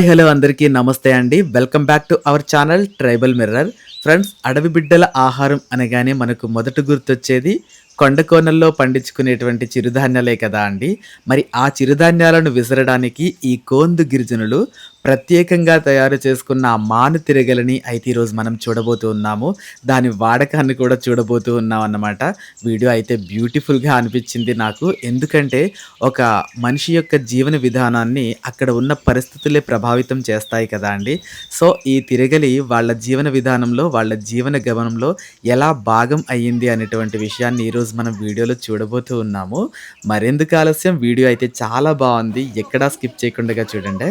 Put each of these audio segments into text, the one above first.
Hi hello అందరికీ నమస్తే అండి. Welcome back to our channel Tribal Mirror. Friends అడవి బిడ్డల ఆహారం అనగానే మనకు మొదట గుర్తొచ్చేది కొండ కోనల్లో పండించుకునేటువంటి చిరుధాన్యాలే కదా అండి. మరి ఆ చిరుధాన్యాలను విసరడానికి ఈ కోందు గిరిజనులు ప్రత్యేకంగా తయారు చేసుకున్న ఆ మాను తిరగలని అయితే ఈరోజు మనం చూడబోతూ ఉన్నాము. దాని వాడకాన్ని కూడా చూడబోతూ ఉన్నాం అన్నమాట. వీడియో అయితే బ్యూటిఫుల్గా అనిపించింది నాకు. ఎందుకంటే ఒక మనిషి యొక్క జీవన విధానాన్ని అక్కడ ఉన్న పరిస్థితులే ప్రభావితం చేస్తాయి కదా అండి. సో ఈ తిరగలి వాళ్ళ జీవన విధానంలో వాళ్ళ జీవన గమనంలో ఎలా భాగం అయ్యింది అనేటువంటి విషయాన్ని ఈరోజు మనం వీడియోలో చూడబోతూ ఉన్నాము. మరెందుకు ఆలస్యం? వీడియో అయితే చాలా బాగుంది. ఎక్కడా స్కిప్ చేయకుండా చూడండి.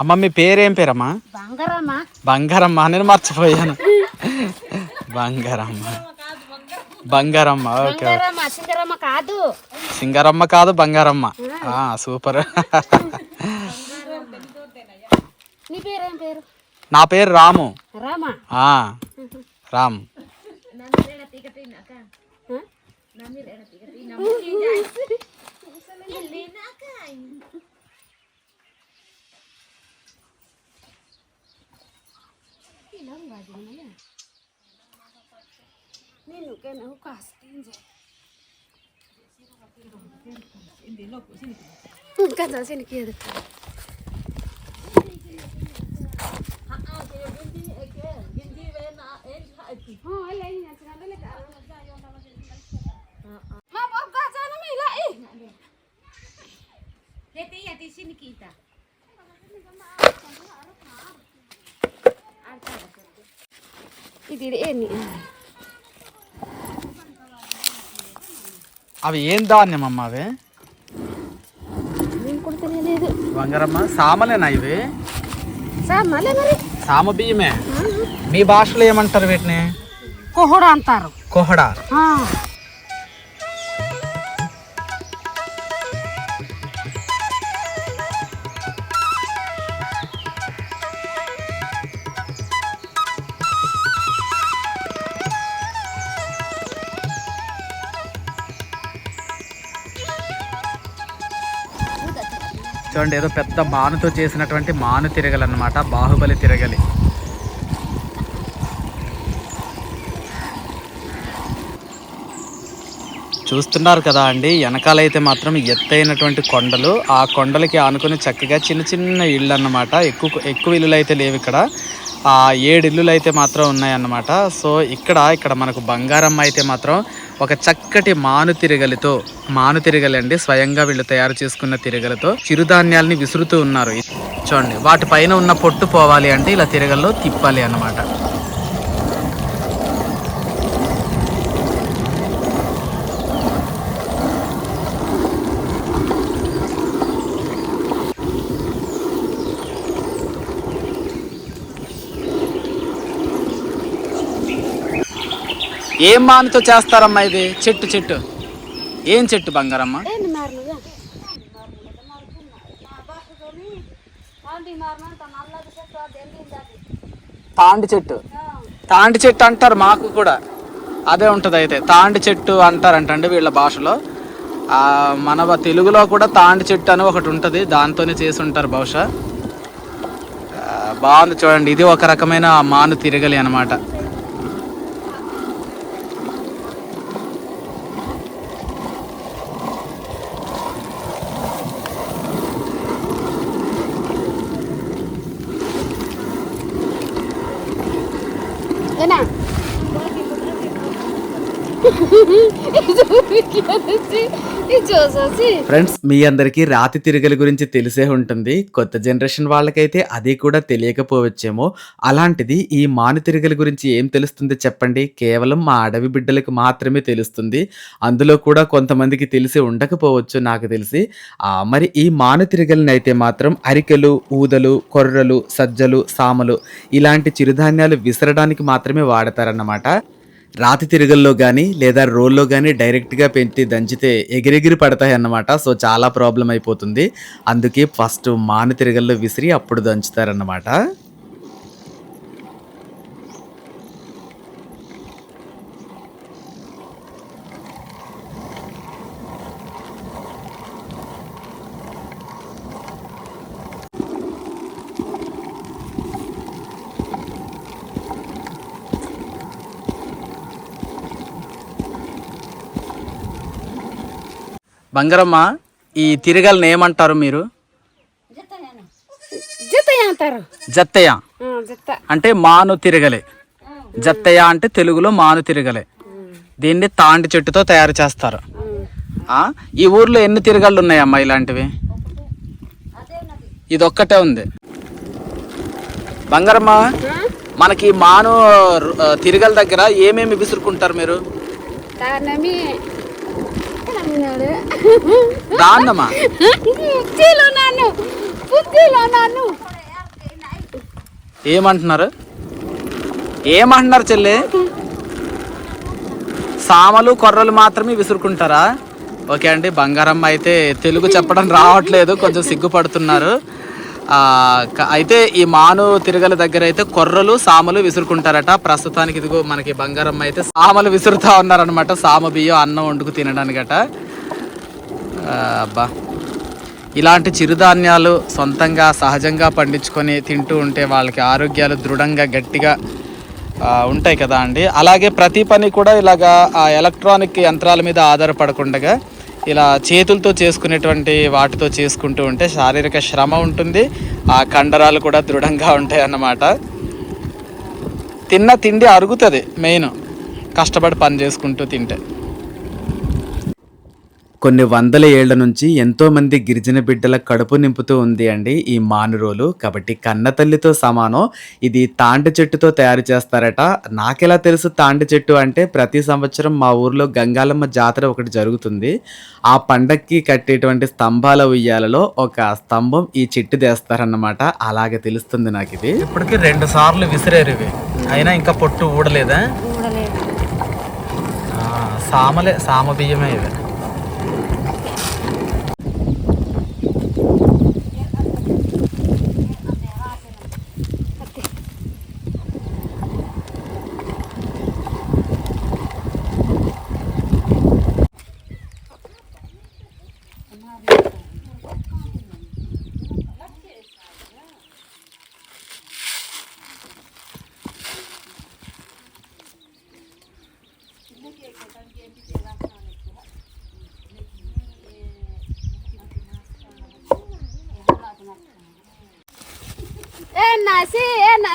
అమ్మ మీ పేరేం పేరమ్మా? బంగారమ్మా. బంగారమ్మ నేను మర్చిపోయాను. బంగారమ్మ. బంగారమ్మ ఓకే సింగరమ్మ కాదు. సింగారమ్మ కాదు బంగారమ్మ. సూపర్. నీ పేరేం పేరు? నా పేరు రాము రామా ఆ, రామ్ నేను నువ్వు కాస్త ఇంకా చనికేది మా బాబు కాచాను ఇలా ఇది అవి ఏం ధాన్యం అమ్మ అవి తెలియలేదు బంగారమ్మ సామలేనా ఇవి? మళ్ళీ మరి. సామ బియ్యమే? మీ భాషలో ఏమంటారు వీటిని? కొహుడు అంటారు. కోహడా. చూడండి ఏదో పెద్ద మానుతో చేసినటువంటి మాను తిరగలి అన్నమాట బాహుబలి తిరగలి. చూస్తున్నారు కదా అండి వెనకాలైతే మాత్రం ఎత్తైనటువంటి కొండలు. ఆ కొండలకి ఆనుకొని చక్కగా చిన్న చిన్న ఇళ్ళు అన్నమాట ఎక్కువ ఎక్కువ ఇల్లులు అయితే లేవు ఇక్కడ. ఆ ఏడు ఇల్లులు అయితే మాత్రం ఉన్నాయన్నమాట. సో ఇక్కడ ఇక్కడ మనకు బంగారమ్మ అయితే మాత్రం ఒక చక్కటి మాను తిరగలితో మాను తిరగలి అండి స్వయంగా వీళ్ళు తయారు చేసుకున్న తిరగలతో చిరుధాన్యాల్ని విసురుతూ ఉన్నారు. చూడండి వాటిపైన ఉన్న పొట్టు పోవాలి అంటే ఇలా తిరగల్లో తిప్పాలి అన్నమాట. ఏం మానుతో చేస్తారమ్మా ఇది? చెట్టు చెట్టు. ఏం చెట్టు బంగారమ్మ? తాండి చెట్టు. తాండి చెట్టు అంటారు మాకు కూడా. అదే ఉంటుంది అయితే. తాండి చెట్టు అంటారంటండి వీళ్ళ భాషలో. మన తెలుగులో కూడా తాండి చెట్టు అని ఒకటి ఉంటుంది. దాంతోనే చేసి ఉంటారు బహుశా. బాగుంది చూడండి. ఇది ఒక రకమైన మాను తిరగలి అనమాట cái nào? ఫ్రెండ్స్ మీ అందరికీ రాతి తిరగలి గురించి తెలిసే ఉంటుంది. కొత్త జనరేషన్ వాళ్ళకైతే అది కూడా తెలియకపోవచ్చేమో. అలాంటిది ఈ మాను తిరగలి గురించి ఏం తెలుస్తుంది చెప్పండి? కేవలం మా అడవి బిడ్డలకు మాత్రమే తెలుస్తుంది. అందులో కూడా కొంతమందికి తెలిసి ఉండకపోవచ్చు నాకు తెలిసి. మరి ఈ మాను తిరగలిని అయితే మాత్రం అరికెలు ఊదలు కొర్రలు సజ్జలు సామలు ఇలాంటి చిరుధాన్యాలు విసరడానికి మాత్రమే వాడతారన్నమాట. రాతి తిరగల్లో కానీ లేదా రోల్లో కానీ డైరెక్ట్గా పెట్టి దంచితే ఎగిరెగిరి పడతాయి అన్నమాట. సో చాలా ప్రాబ్లం అయిపోతుంది. అందుకే ఫస్ట్ మాను తిరగల్లో విసిరి అప్పుడు దంచుతారన్నమాట. బంగారమ్మ ఈ తిరగలని ఏమంటారు మీరు? జతయ్య అంటారు? జత్తయ్య జత. అంటే మాను తిరగలే. జత్తయ్య అంటే తెలుగులో మాను తిరగలే. దీన్ని తాండి చెట్టుతో తయారు చేస్తారు. ఈ ఊర్లో ఎన్ని తిరగళ్ళు ఉన్నాయమ్మా ఇలాంటివి? ఇది ఒక్కటే ఉంది. బంగారమ్మ మనకి మాను తిరగల దగ్గర ఏమేమి విసురుకుంటారు మీరు? దాన్నమ్మా ఏమంటున్నారు? ఏమంటున్నారు చెల్లి? సామలు కొర్రలు మాత్రమే విసురుకుంటారా? ఓకే అండి బంగారమ్మ అయితే తెలుగు చెప్పడం రావట్లేదు కొంచెం సిగ్గుపడుతున్నారు. అయితే ఈ మాను తిరగల దగ్గర అయితే కొర్రలు సామలు విసురుకుంటారట. ప్రస్తుతానికి ఇదిగో మనకి బంగారమ్మ అయితే సామలు విసురుతా ఉన్నారనమాట సామ బియ్యం అన్నం వండుకు తినడానికట. అబ్బా. ఇలాంటి చిరుధాన్యాలు సొంతంగా సహజంగా పండించుకొని తింటూ ఉంటే వాళ్ళకి ఆరోగ్యాలు దృఢంగా గట్టిగా ఉంటాయి కదా అండి. అలాగే ప్రతి పని కూడా ఇలాగా ఎలక్ట్రానిక్ యంత్రాల మీద ఆధారపడకుండా ఇలా చేతులతో చేసుకునేటువంటి వాటితో చేసుకుంటూ ఉంటే శారీరక శ్రమ ఉంటుంది. ఆ కండరాలు కూడా దృఢంగా ఉంటాయి అన్నమాట. తిన్న తిండి అరుగుతుంది మెయిన్. కష్టపడి పని చేసుకుంటూ తింటే. కొన్ని వందల ఏళ్ళ నుంచి ఎంతో మంది గిరిజన బిడ్డల కడుపు నింపుతూ ఉంది అండి ఈ మానురోలు. కాబట్టి కన్న తల్లితో సమానం. ఇది తాండి చెట్టుతో తయారు చేస్తారట. నాకెలా తెలుసు తాండి చెట్టు అంటే ప్రతి సంవత్సరం మా ఊర్లో గంగాలమ్మ జాతర ఒకటి జరుగుతుంది. ఆ పండక్కి కట్టేటువంటి స్తంభాల ఉయ్యాలలో ఒక స్తంభం ఈ చెట్టు తెస్తారన్నమాట అలాగే తెలుస్తుంది నాకు ఇది ఇప్పటికి రెండు సార్లు విసిరేరు ఇవి. అయినా ఇంకా పొట్టు ఊడలేదా? సామలే సామ బియ్యమే ఇవి ఏ నాసి ఏ నా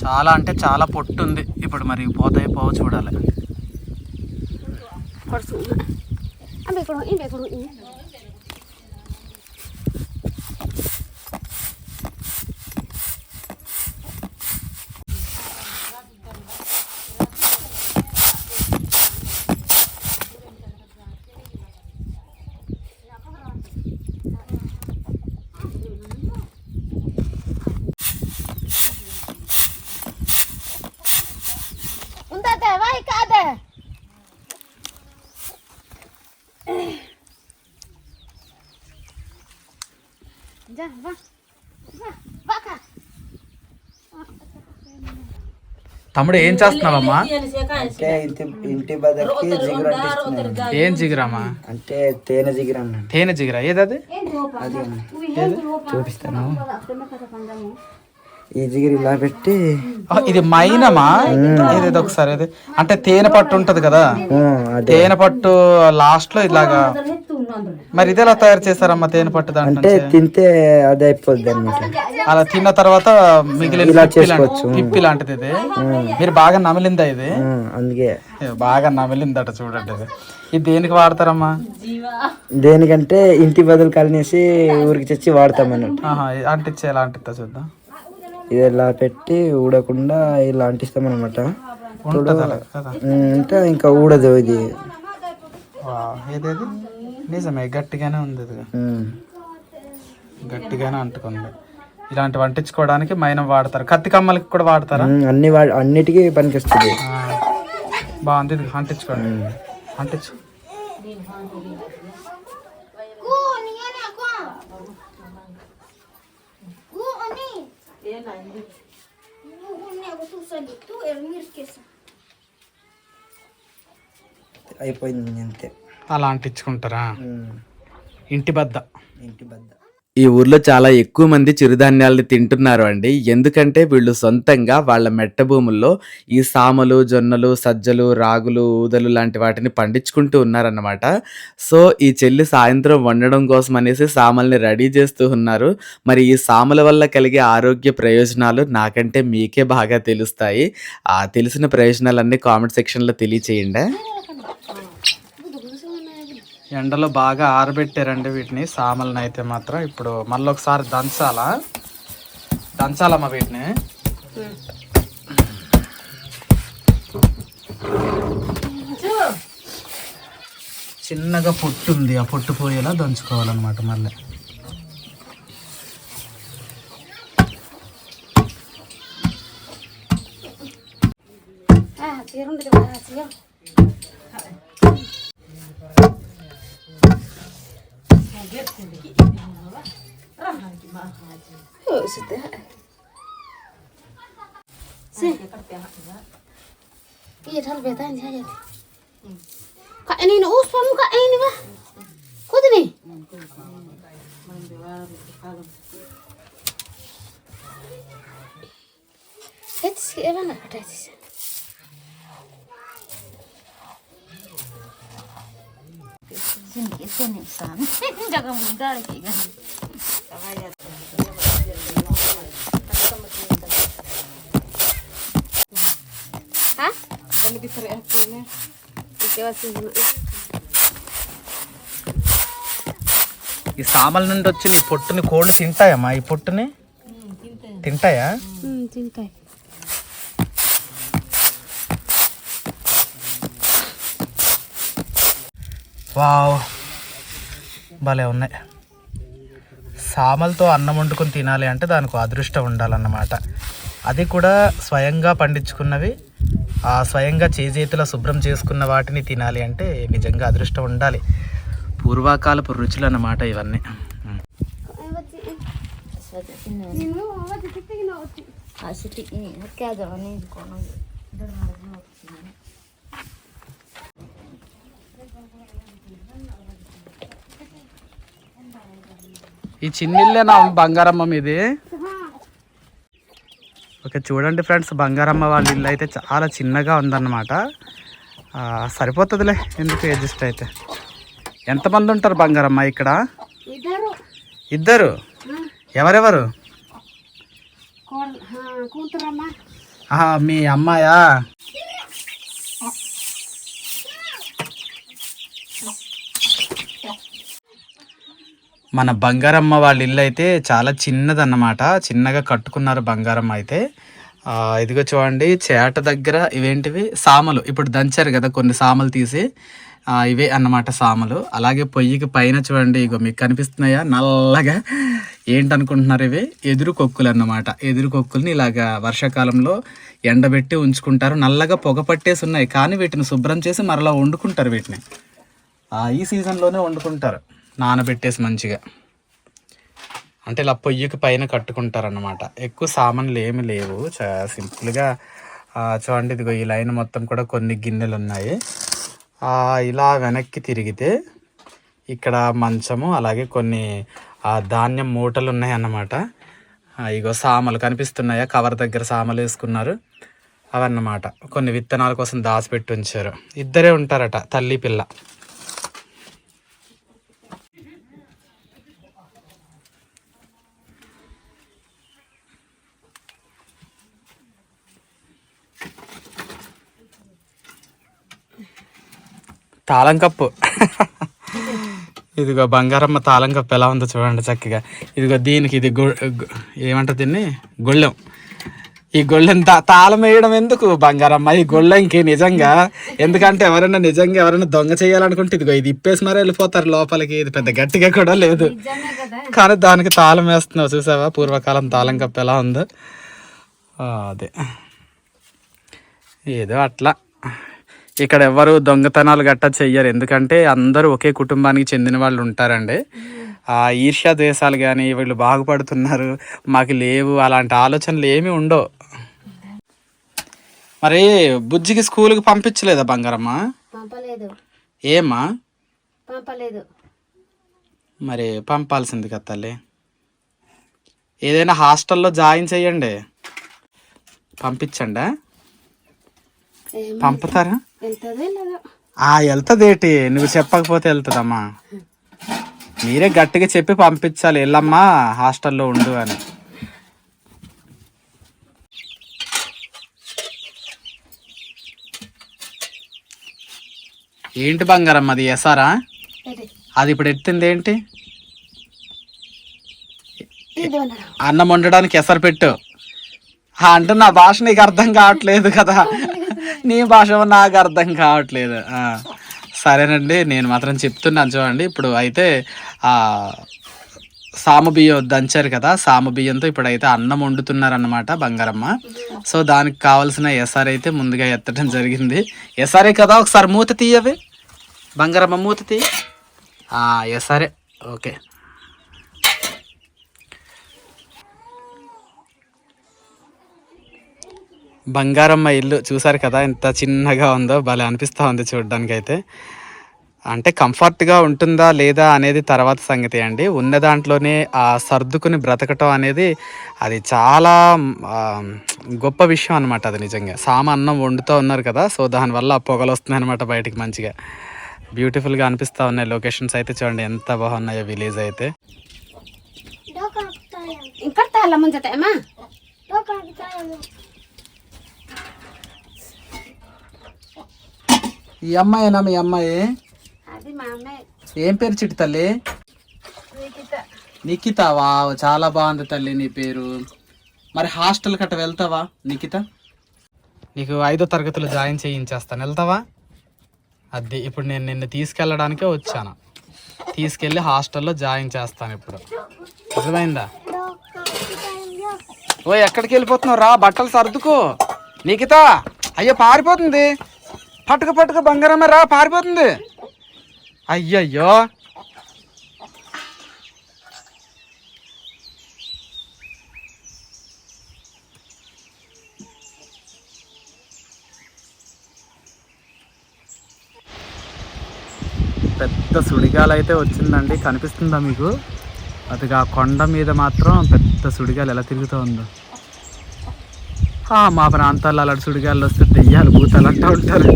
చాలా అంటే చాలా పొట్టు ఉంది ఇప్పుడు మరి పోతాయి పోవ చూడాలి కొడుసు అంబే కొడు ఇంబే కొడు ఇ ఉందతే వై కాదే जा वा తమ్ముడు ఏం చేస్తున్నావమ్మా? అంటే ఇంటి ఇంటి బదకి జిగురు ఏం జిగురామా అంటే తేనె జిగురు అన్న తేనె జిగురా? ఏదది? అది చూపిస్తాను. ఈ జిగురు ఇలా పెట్టి ఇది మైనమా? ఇది ఒకసారి అంటే తేనె పట్టు ఉంటది కదా? తేనె పట్టు లాస్ట్లో ఇలాగా మరి ఇది ఎలా తయారు చేశారమ్మా తేనె పట్టు అంటే తింటే అదే అయిపోద్ది అనమాట అలా తిన్న తర్వాత మిగిలిన ఇలా పిప్పి లాంటి- చేసుకోవచ్చు. పిప్పి లాంటిది ఇది. మీరు బాగా నమిలిందా ఇది? అందుకే. బాగా నమిలిందట చూడండి ఇది. ఇది దేనికి వాడతారమ్మా? దేనికంటే ఇంటి బదులు కలినేసి ఊరికి తెచ్చి వాడతాం అన్నట్టు. ఆహా ఇది అంటించే ఎలా అంటిస్తా చూద్దాం. ఇది ఇలా పెట్టి ఊడకుండా ఇలా అంటిస్తాం అనమాట ఉంటది అలా కదా. అంటే ఇంకా ఊడదు ఇది. వా, ఏదేది? నిజమే గట్టిగానే ఉంది ఇది. గట్టిగానే అంటుకుంది. ఇలాంటివి అంటించుకోవడానికి మైనం వాడతారు. కత్తి కమ్మలకి కూడా వాడతారా? అన్ని అన్నిటికీ పనికొస్తుంది. బాగుంది ఇది అంటించుకోండి. అంటించు. అయిపోయింది అంతే అలా అంటించుకుంటారా. ఇంటి బద్ద. ఇంటి బద్ద. ఈ ఊర్లో చాలా ఎక్కువ మంది చిరుధాన్యాలని తింటున్నారు అండి. ఎందుకంటే వీళ్ళు సొంతంగా వాళ్ళ మెట్ట భూముల్లో ఈ సామలు జొన్నలు సజ్జలు రాగులు ఊదలు లాంటి వాటిని పండించుకుంటూ ఉన్నారన్నమాట. సో ఈ చెల్లి సాయంత్రం వండడం కోసం అనేసి సామల్ని రెడీ చేస్తూ ఉన్నారు. మరి ఈ సామల వల్ల కలిగే ఆరోగ్య ప్రయోజనాలు నాకంటే మీకే బాగా తెలుస్తాయి. ఆ తెలిసిన ప్రయోజనాలన్నీ కామెంట్ సెక్షన్లో తెలియచేయండి. ఎండలో బాగా ఆరబెట్టారండి వీటిని. సామల్ని అయితే మాత్రం ఇప్పుడు మళ్ళీ ఒకసారి దంచాల. దంచాలమ్మా వీటిని. చిన్నగా పొట్టు ఉంది. ఆ పొట్టు పోయేలా దంచుకోవాలన్నమాట మళ్ళీ. Ah, tirun maksudnya? Sih. Nah, kan iya, tapi tadi aja. Hmm. Kak ini nu uspamu kak ini mah. Kudu nih. Itu si Evan ada di sini. Sini, itu nih, San. Jangan muntah lagi, kan. Sampai jatuh. Sama. ఈ సామల నుండి వచ్చిన ఈ పొట్టుని కోళ్ళు తింటాయమ్మా? ఈ పొట్టుని? తింటాయా? cintai. వావ్. భలే ఉన్నాయి. సామలతో అన్నం వండుకొని తినాలి అంటే దానికి అదృష్టం ఉండాలన్నమాట. అది కూడా స్వయంగా పండించుకున్నవి. ఆ స్వయంగా చేజేతిలో శుభ్రం చేసుకున్న వాటిని తినాలి అంటే నిజంగా అదృష్టం ఉండాలి. పూర్వకాలపు రుచులు అన్నమాట ఇవన్నీ ఈ చిన్నిల్లేనా బంగారమ్మ ఇది ఓకే చూడండి ఫ్రెండ్స్ బంగారమ్మ వాళ్ళ ఇల్లు అయితే చాలా చిన్నగా ఉందన్నమాట. సరిపోతుందిలే ఎందుకు అడ్జస్ట్ అయితే? ఎంతమంది ఉంటారు బంగారమ్మ ఇక్కడ. ఇద్దరు. ఎవరెవరు? మీ అమ్మాయా? మన బంగారమ్మ వాళ్ళ ఇల్లు అయితే చాలా చిన్నదన్నమాట. చిన్నగా కట్టుకున్నారు బంగారమ్మ అయితే. ఇదిగో చూడండి చేట దగ్గర ఇవేంటివి? సామలు. ఇప్పుడు దంచారు కదా కొన్ని సామలు తీసి. ఇవే అన్నమాట సామలు. అలాగే పొయ్యికి పైన చూడండి ఇగో మీకు కనిపిస్తున్నాయా? నల్లగా. ఏంటనుకుంటున్నారు ఇవి? ఎదురు కొక్కులు అన్నమాట. ఎదురు కొక్కుల్ని ఇలాగా వర్షాకాలంలో ఎండబెట్టి ఉంచుకుంటారు. నల్లగా పొగ పట్టేసి ఉన్నాయి. కానీ వీటిని శుభ్రం చేసి మరలా వండుకుంటారు వీటిని. ఈ సీజన్లోనే వండుకుంటారు. నానబెట్టేసి మంచిగా. అంటే ఇలా పొయ్యికి పైన కట్టుకుంటారన్నమాట. ఎక్కువ సామాన్లు ఏమి లేవు. చా సింపుల్గా చూడండి ఇదిగో ఈ లైన్ మొత్తం కూడా కొన్ని గిన్నెలు ఉన్నాయి. ఇలా వెనక్కి తిరిగితే ఇక్కడ మంచము అలాగే కొన్ని ధాన్యం మూటలు ఉన్నాయి అన్నమాట ఇగో సామలు కనిపిస్తున్నాయా? కవర్ దగ్గర సామలు వేసుకున్నారు. అవన్నమాట. కొన్ని విత్తనాల కోసం దాచిపెట్టి ఉంచారు. ఇద్దరే ఉంటారట తల్లి పిల్ల. తాళం కప్పు. ఇదిగో బంగారమ్మ తాళం కప్పు ఎలా ఉందో చూడండి చక్కగా. ఇదిగో దీనికి ఇది గొ దీన్ని? గొళ్ళెం. ఈ గొళ్ళెం తా తాళం వేయడం ఎందుకు బంగారమ్మ? ఈ గొళ్ళెంకి నిజంగా ఎందుకంటే ఎవరైనా నిజంగా ఎవరైనా దొంగ చేయాలనుకుంటే ఇదిగో ఇది ఇప్పేసి మరీ వెళ్ళిపోతారు లోపలికి. ఇది పెద్ద గట్టిగా కూడా లేదు. కానీ దానికి తాళం వేస్తున్నావు చూసావా? పూర్వకాలం తాళం కప్పు ఎలా ఉందో? ఆ, అదే. ఏదో అట్లా. ఇక్కడ ఎవరు దొంగతనాలు గట్టా చెయ్యరు. ఎందుకంటే అందరూ ఒకే కుటుంబానికి చెందిన వాళ్ళు ఉంటారండి. ఆ ఈర్ష్యా ద్వేషాలు కానీ వీళ్ళు బాగుపడుతున్నారు. మాకు లేవు. అలాంటి ఆలోచనలు ఏమీ ఉండవు. మరి బుజ్జికి స్కూల్కి పంపించలేదా బంగారమ్మ? పంపలేదు. మరి పంపాల్సింది కదా తల్లి. ఏదైనా హాస్టల్లో జాయిన్ చేయండి పంపించండి? ఏమో పంపుతారా? ఆ వెళ్తదేటి. నువ్వు చెప్పకపోతే వెళ్తుందమ్మా. మీరే గట్టిగా చెప్పి పంపించాలి. వెళ్ళమ్మా హాస్టల్లో ఉండు అని. ఏంటి బంగారం అది ఎసారా అది. ఇప్పుడు ఎత్తింది ఏంటి? అన్నం వండడానికి ఎసరు పెట్టు. అంటే నా భాష నీకు అర్థం కావట్లేదు కదా. నీ భాష నాకు అర్థం కావట్లేదు. సరేనండి నేను మాత్రం చెప్తున్నాను చూడండి. ఇప్పుడు అయితే సామ బియ్యం దంచారు కదా సామ బియ్యంతో ఇప్పుడు అయితే అన్నం వండుతున్నారన్నమాట బంగారమ్మ. సో దానికి కావాల్సిన ఎస్ఆర్ అయితే ముందుగా ఎత్తడం జరిగింది. ఎస్ఆర్ఏ కదా ఒకసారి మూత తీయవి. బంగారమ్మ మూత తీయ. ఎస్ఆర్ఏ ఓకే. బంగారమ్మ ఇల్లు చూసారు కదా ఎంత చిన్నగా ఉందో భలే అనిపిస్తూ ఉంది చూడడానికి అయితే అంటే కంఫర్ట్గా ఉంటుందా లేదా అనేది తర్వాత సంగతి అండి. ఉన్న దాంట్లోనే ఆ సర్దుకుని బ్రతకటం అనేది అది చాలా గొప్ప విషయం అనమాట అది నిజంగా. సామ అన్నం వండుతూ ఉన్నారు కదా సో దానివల్ల ఆ పొగలు వస్తున్నాయి అనమాట బయటికి మంచిగా. బ్యూటిఫుల్గా అనిపిస్తూ ఉన్నాయి లొకేషన్స్ అయితే చూడండి ఎంత బాగున్నాయో విలేజ్ అయితే. ఇంకా ఈ అమ్మాయినా మీ అమ్మాయి? అది మా అమ్మాయి. ఏం పేరు చిట్టి తల్లి? నిఖిత. వావ్ చాలా బాగుంది తల్లి నీ పేరు. మరి హాస్టల్ కట్ట వెళ్తావా నిఖిత? నీకు ఐదో తరగతిలో జాయిన్ చేయించేస్తాను. వెళ్తావా? అది ఇప్పుడు నేను నిన్ను తీసుకెళ్ళడానికే వచ్చాను. తీసుకెళ్ళి హాస్టల్లో జాయిన్ చేస్తాను ఇప్పుడు. అర్థమైందా? ఓ ఎక్కడికి వెళ్ళిపోతున్నావు? రా బట్టలు సర్దుకో. నిఖిత అయ్యో పారిపోతుంది. పట్టుకు పట్టుకు బంగారమ్మ రా పారిపోతుంది. అయ్యయ్యో. పెద్ద సుడిగాలు అయితే వచ్చిందండి కనిపిస్తుందా మీకు? అది ఆ కొండ మీద మాత్రం పెద్ద సుడిగాలు ఎలా తిరుగుతూ ఉందో. మా ప్రాంతాల్లో అలాంటి సుడిగాలు వస్తే దెయ్యాలు భూతాలు అంటూ ఉంటారు.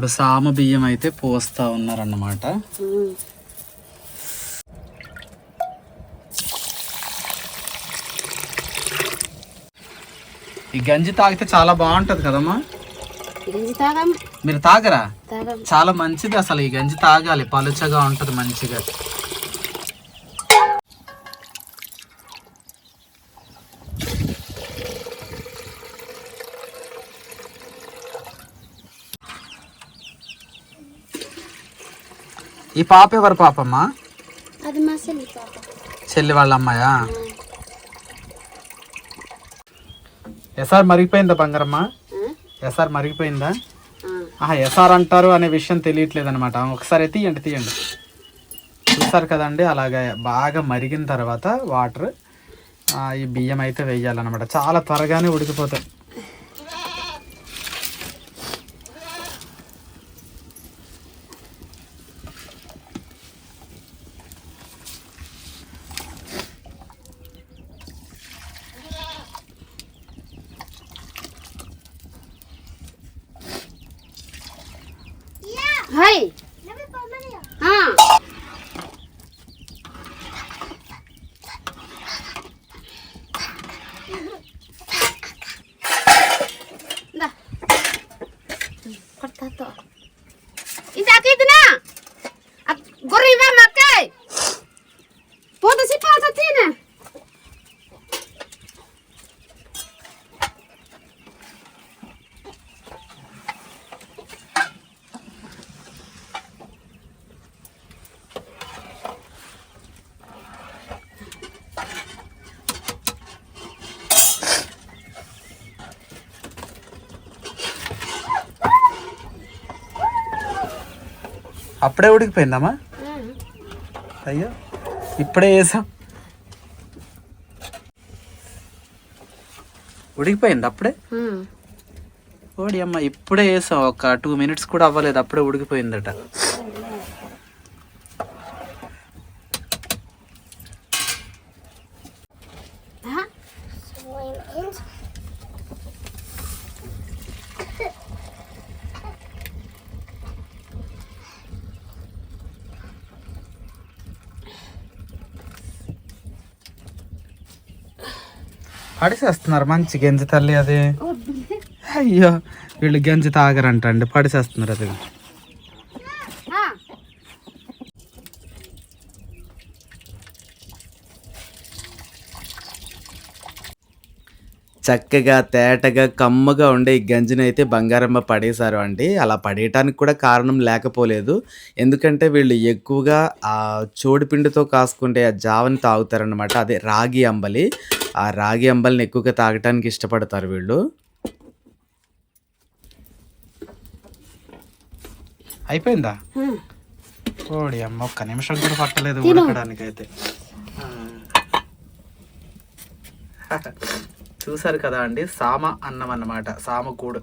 ఇప్పుడు సామ బియ్యం అయితే పోస్తా ఉన్నారన్నమాట. ఈ గంజి తాగితే చాలా బాగుంటది కదమ్మా? మీరు తాగరా? తాగం. చాలా మంచిది అసలు ఈ గంజి తాగాలి. పలుచగా ఉంటది మంచిగా. ఈ పాప ఎవరు పాపమ్మా? అది మా చెల్లి పాప. చెల్లి వాళ్ళ అమ్మాయా? ఎస్ఆర్ మరిగిపోయిందా బంగారమ్మ? ఎస్ఆర్ మరిగిపోయిందా. ఆహా ఎస్ఆర్ అంటారు అనే విషయం తెలియట్లేదు అనమాట ఒకసారి తీయండి తీయండి. చూసారు కదండి అలాగే బాగా మరిగిన తర్వాత వాటర్ ఈ బియ్యం అయితే వేయాలన్నమాట. చాలా త్వరగానే ఉడికిపోతాయి. tak. అప్పుడే ఉడికిపోయిందమ్మా? అయ్యో ఇప్పుడే వేసాం ఉడికిపోయింది అప్పుడే? ఓడి అమ్మ ఇప్పుడే వేసాం ఒక టూ మినిట్స్ కూడా అవ్వలేదు అప్పుడే ఉడికిపోయిందట. పడిసేస్తున్నారు మంచి గంజి తల్లి అది. అయ్యో వీళ్ళు గంజి తాగరంట అండి పడిసేస్తున్నారు అది. చక్కగా తేటగా కమ్మగా ఉండే ఈ గంజిని అయితే బంగారమ్మ పడేశారు అండి. అలా పడేయటానికి కూడా కారణం లేకపోలేదు. ఎందుకంటే వీళ్ళు ఎక్కువగా ఆ చోడిపిండితో కాసుకుంటే ఆ జావని తాగుతారనమాట అదే రాగి అంబలి. ఆ రాగి అంబలిని ఎక్కువగా తాగటానికి ఇష్టపడతారు వీళ్ళు. అయిపోయిందా? ఓడి అమ్మ ఒక్క నిమిషం కూడా పట్టలేదు ఉడకడానికి అయితే చూసారు కదా అండి సామ అన్నం అన్నమాట సామకూడు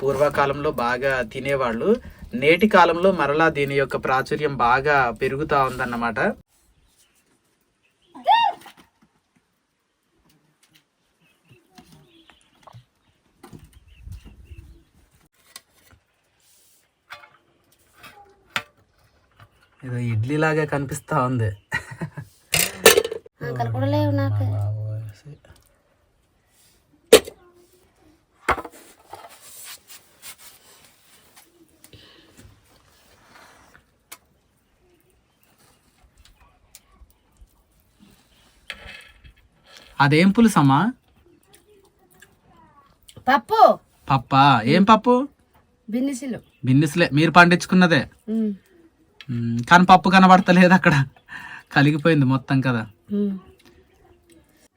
పూర్వకాలంలో బాగా తినేవాళ్ళు నేటి కాలంలో మరలా దీని యొక్క ప్రాచుర్యం బాగా పెరుగుతూ ఉందన్నమాట. ఏదో ఇడ్లీ లాగా ఉంది అక్కడ కూడా లేవు నాకు అదేం పులుసమ్మా? పప్పు. పప్పా? ఏం పప్పు? బిన్నిసిలు బిన్నెస్లే మీరు పండించుకున్నదే? కానీ పప్పు కనబడతలేదు అక్కడ. కలిగిపోయింది మొత్తం కదా.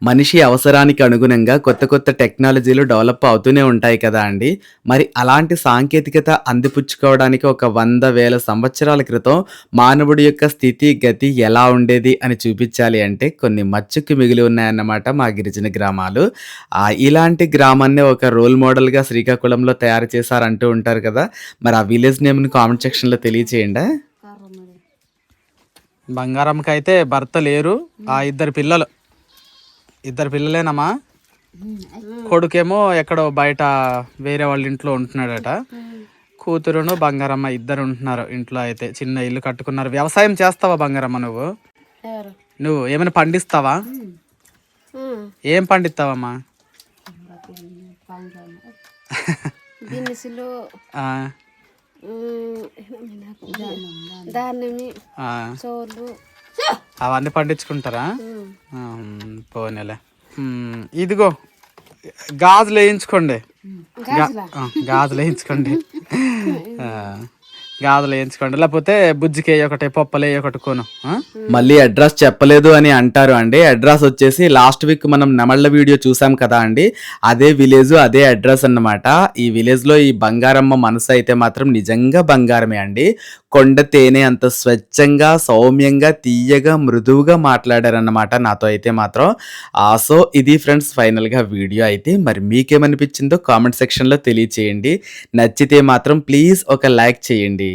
మనిషి అవసరానికి అనుగుణంగా కొత్త కొత్త టెక్నాలజీలు డెవలప్ అవుతూనే ఉంటాయి కదా అండి. మరి అలాంటి సాంకేతికత అందిపుచ్చుకోవడానికి ఒక వంద వేల సంవత్సరాల క్రితం మానవుడి యొక్క స్థితి గతి ఎలా ఉండేది అని చూపించాలి అంటే కొన్ని మచ్చుకి మిగిలి ఉన్నాయన్నమాట మా గిరిజన గ్రామాలు. ఆ, ఇలాంటి గ్రామాన్ని ఒక రోల్ మోడల్గా శ్రీకాకుళంలో తయారు చేశారంటూ ఉంటారు కదా. మరి ఆ విలేజ్ నేమ్ని కామెంట్ సెక్షన్లో తెలియచేయండి? బంగారంకి అయితే భర్త లేరు. ఆ ఇద్దరు పిల్లలు. ఇద్దరు పిల్లలేనమ్మా? కొడుకేమో ఎక్కడో బయట వేరే వాళ్ళ ఇంట్లో ఉంటున్నాడట. కూతురును బంగారమ్మ ఇద్దరు ఉంటున్నారు ఇంట్లో అయితే. చిన్న ఇల్లు కట్టుకున్నారు. వ్యవసాయం చేస్తావా బంగారమ్మ నువ్వు? నువ్వు ఏమైనా పండిస్తావా? ఏం పండిస్తావమ్మా? చోళ్ళు అవన్నీ పండించుకుంటారా? పోనీలే. ఇదిగో గాజులు వేయించుకోండి. గా- ఆ, గాజులు వేయించుకోండి. ఆ, గాజులు వేయించుకోండి. లేకపోతే బుజ్జికి ఒకటి పప్పలు ఒకటి కొను. మళ్ళీ అడ్రస్ చెప్పలేదు అని అంటారు అండి. అడ్రస్ వచ్చేసి లాస్ట్ వీక్ మనం నమళ్ళ వీడియో చూసాం కదా అండి. అదే విలేజ్ అదే అడ్రస్ అన్నమాట. ఈ విలేజ్లో ఈ బంగారమ్మ మనసు అయితే మాత్రం నిజంగా బంగారమే అండి. కొండ తేనె అంత స్వచ్ఛంగా సౌమ్యంగా తీయగా మృదువుగా మాట్లాడారన్నమాట నాతో అయితే మాత్రం. ఆ సో ఇది ఫ్రెండ్స్ ఫైనల్గా వీడియో అయితే. మరి మీకేమనిపించిందో కామెంట్ సెక్షన్లో తెలియచేయండి. నచ్చితే మాత్రం ప్లీజ్ ఒక లైక్ చేయండి.